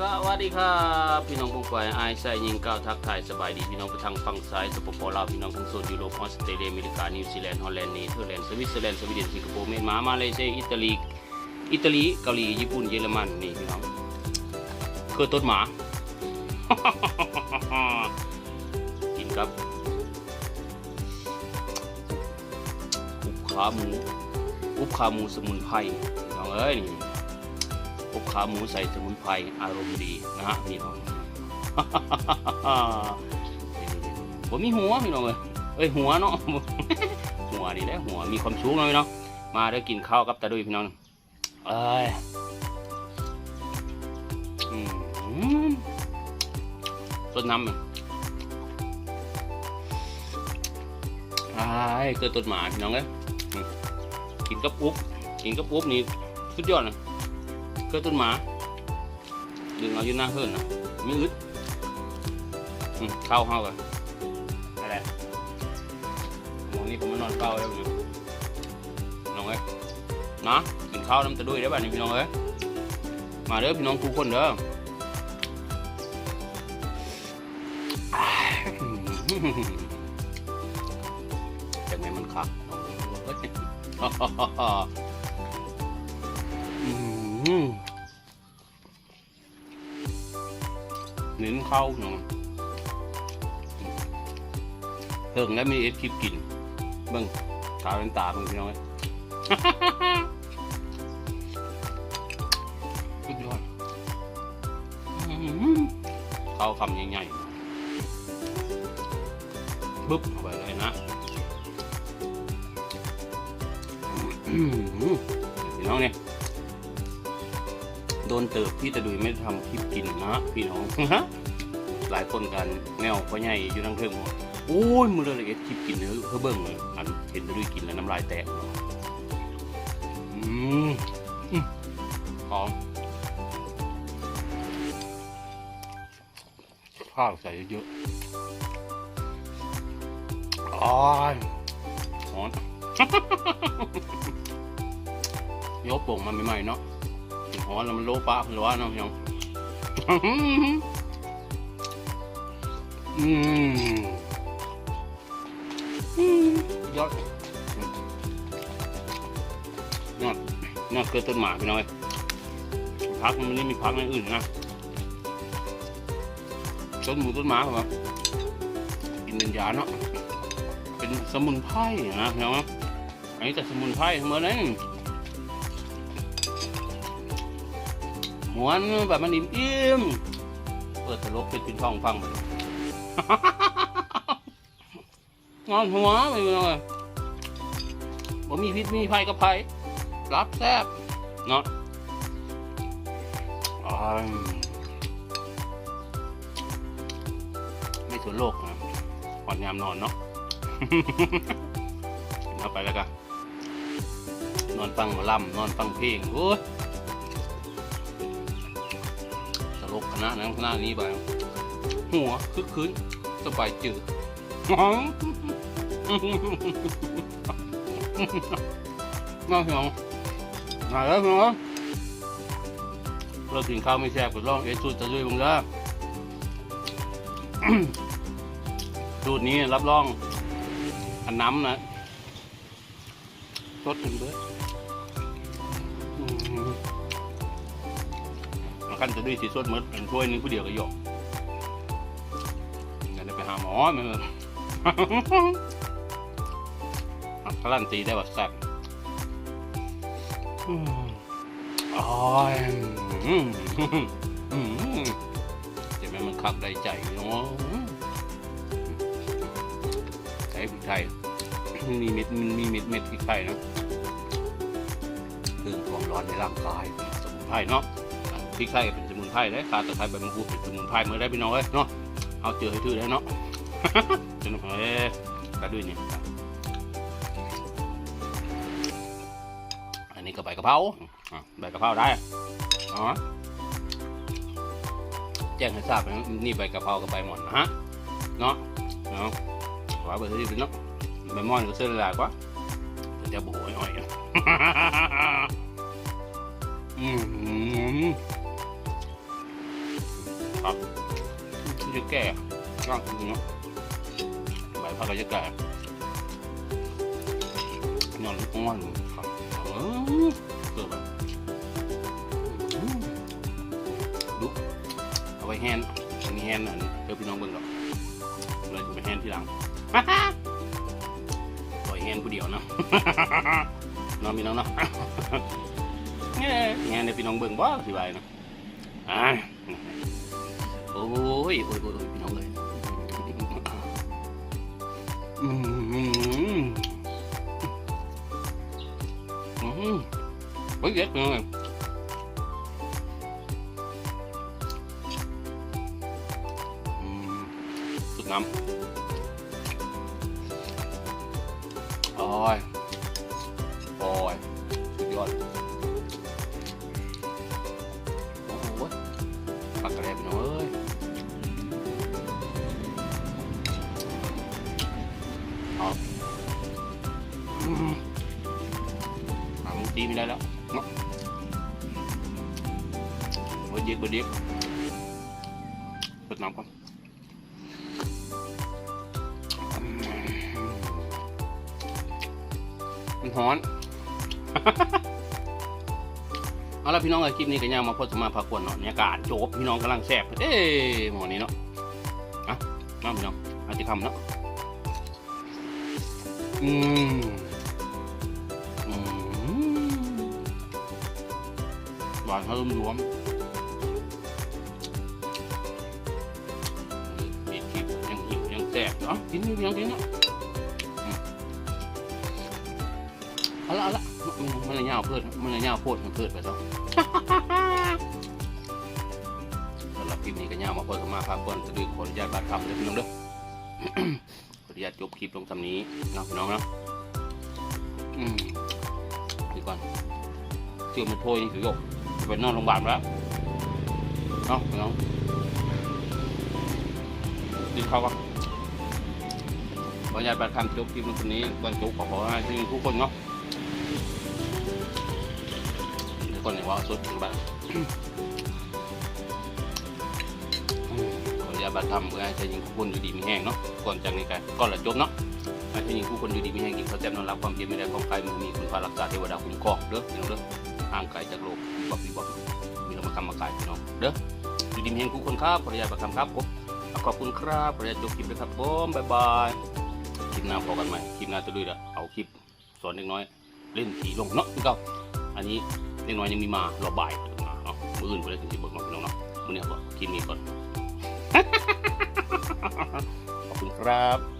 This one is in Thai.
สวัสดีครับพี่น้องปงปายไอายใส่ยิงก้าวทักทายสบายดีพี่น้องไปทางฝั่งซ้ายสปปลาวพี่น้องทั้งโซนยุโรปออสเตรเลียอเมริกานิวซีแลนด์ฮอลแลนด์เนเธอร์แลนด์สวิตเซอร์แลนด์สวีเดนสิงคโปร์เมียนมามาเลเซียอิตาลีอิตาลีเกาหลีญี่ปุ่นเยอรมันนี่พี่น้องคือต้นหมากินครับอุบขาหมูอุบขาหมูสมุนไพรพี่น้องเอ้ยนี่ อบขาหมูใส่สมุนไพรอารมณ์ดีนะฮะพี่น้องผมมีหัวพี่น้องเอ้ยเอ้ยหัวเนาะหัวนี่แหละหัวมีความสูงเลยเนาะมาได้กินข้าวกับตาดุยพี่น้องเอ้ยต้นน้ำมันอ้ยเกิดต้นหมาพี่น้องเอ้ยกินกับอุ๊บกินกับอุ๊บนี่สุดยอดนะ เกิดต้นหมา ดึงเอาอยู่หน้าเฮิรนนะไมีอึดอืมเข้าเข้ากันนั่นแหมองนี่ผมมานอนเฝ้าแล้วพี่น้องเอ้ยนะกินข้าวน้ำตะดุยได้ป่ะนี่พี่น้องเอ้ยมาเด้อพี่น้องทุกคนเด้ออ้ายจังไงมันคักน้องเอ้ย เน้นเข้าเนาะเพิ่งแล้วมีเอฟคลิปกินเบิ่งตาเป็นตาเบิ่งพี่น้องสุดยอดเข้าคำใหญ่ๆบึ๊บเข้าไปเลยนะพี่น้องเนี่ย โดนเติบพี่ตะดุยไม่ได้ทำคลิปกินนะพี่น้องหลายคนกันแนวพ่อใหญ่อยู่ทั้งเทิงหมดโอ้ยมือละเอียดคลิปกินเนื้อเพื่อเบิ่งเลยอันเห็นตะดุยกินแล้วน้ำลายแตกอืมหอมข้าวใส่เยอะๆอ้ายหอนยกโป่งมาใหม่ๆเนาะ หอนแล้วมันโลปะมันร้อนเนาะพี่น้องอืมอืมยอดยอดยอดเกิดต้นหมาพี่น้อยพักมันไม่มีพักในอื่นนะต้นหมูต้นหมาครับกินเป็นยาเนาะเป็นสมุนไพรนะพี่น้องอันนี้แต่สมุนไพรทั้งหมดเลย หวนแบบมันอิ่มอิ่มเปิดตลกเป็นปินทองฟังไปงอนหัวไปเลยผมมีพิษมีภัยกับภัยรับแซบเนาะไม่สนโลกนะก่อนยามนอนเนาะเอาไปแล้วกันนอนฟังหมอลำนอนฟังเพลงโอ้ย ลกคณะนั้นคณะนี้ไปหัวคึกคืนสบายจืดหอมน่าเหงาหายแล้วเหรอเรากินข้าวไม่แซ่บก็ลองเอสูตรจะด้วยมึงละสูตรนี้รับรองอันน้ำนะสดถึ มันกันจะด้วยสีสดหมดเป็นถ้วยนึงผู้เดียวก็หยอกงั้นได้ไปหาหมอมันการันตีได้ว่าแซ่บอืมอ๋อยอืมอืมจะไม่มันคักได้ใจเนาะใช้พริกไทยมีเม็ดมีเม็ดเม็ดพริกไทยนะเพิ่มความร้อนในร่างกายสมุนไพรเนาะ พริกไทยเป็นสมุนไพรเลยขาตะไคร้ใบมะกรูดเป็นสมุนไพรเมื่อได้พี่น้องเลยเนาะเอาเจอให้ถือได้เนาะสนุกเลยกระดุยเนี่ยอันนี้ก็ใบกะเพราใบกะเพราได้อ๋อแจ้งให้ทราบนะนี่ใบกะเพรากับใบหม่อนนะฮะเนาะเนาะว่าเบอร์ที่เป็นเนาะใบหม่อนก็เส้นละลายกว่าแต่จะโบยอ่อยอืม ครับที่จะแก่ร่างจริงเนาะใบพักก็จะแก่นอนอ้อนครับเออเกิดแบบดูเอาไว้แฮนอันนี้แฮนอันเดี๋ยวพี่น้องเบิ่งก่อนเลยจะไปแฮนทีหลังปล่อยแฮนผู้เดียวเนาะน้องพี่น้องเนาะแฮนเดี๋ยวพี่น้องเบิ่งบ่สิบายเนาะอ่า โอ้ยโอ้ยโอ้ยโอ้ยพี่น้องเลยอืมอืมอืมโอ้ยเด็ดพี่น้องเลยอืมสุดน้ำโอ้ยโอ้ยสุดยอด ไม่ได้แล้วเนาเบิดเย็บิดเย็ดเปิดน้ำก่อนมันฮ้อนเอาละพี่น้องเอ้คลิปนี้ก็ย่างมาพอสมาพากวนเนาะบรรยากาศโจบพี่น้องกำลังแซ่บเอ้หมอนี้เนาะอะน้ำพี่น้องอาจจะทำเนาะอืมานเพิ่มรวมมีคลิปยังหิวยังแซ่บเนาะกินนี่พี่น้องกินเนาะเอาละเอาละมันมันเลยยาวเพิ่นมันเลยยาวโพดมันเพิ่นไปซะสำหรับคลิปนี้ก็ยาวมาเพิ่นเข้ามาพาเพิ่อนจะดื้อขออนุญาตบาดคำเลยพี่น้องเด้อขออนุญาตจบคลิปลงสำนี้นะพี่น้องเนาะอืมดีก่อนเชื่อมาโทยนี่คือยก ไปนอนโรงพยาบาลแล้วเนาะน้องดีเขาก็ขออนุญาตบาดคำจบคลิปลงสำนี้ก่อนจบขอขอให้ทุกคนเนาะทุกคนเห็นว่าสุดถึงบ้านขออนุญาตบัตรทำเพื่อให้ชายหญิงทุกคนอยู่ดีมีแห้งเนาะก่อนจากนี้กันก่อนละจบเนาะ ให้ชายหญิงทุกคนอยู่ดีมีแห้งกินข้าวแซ่บนอนรับความเย็นไม่ได้ของใครมือมีคุณพารักษาเทวดาคุ้มครองเด้อพี่น้องเด้อห่างไกลจากโลกบักบีบักมีเรามาคำมากายพี่น้องเด้ออยู่ดีมีแห้งทุกคนครับขออนุญาตบัตรทำครับผมขอบคุณครับขออนุญาจบคลิปเลยครับผมบ๊ายบายคลิปหน้าพอกันใหม่คลิปหน้าจะลุยละเอาคลิปสอนเด็กน้อย เล่นผีลงเนาะพี่เก้าอันนี้เล็กน้อยยังมีมารอบ่ายมาเนาะมืออื่นไปเลยถึงจะเบิกมาพี่น้องเนาะมือนี้ก็กินนี้ก่อนขอบคุณครับ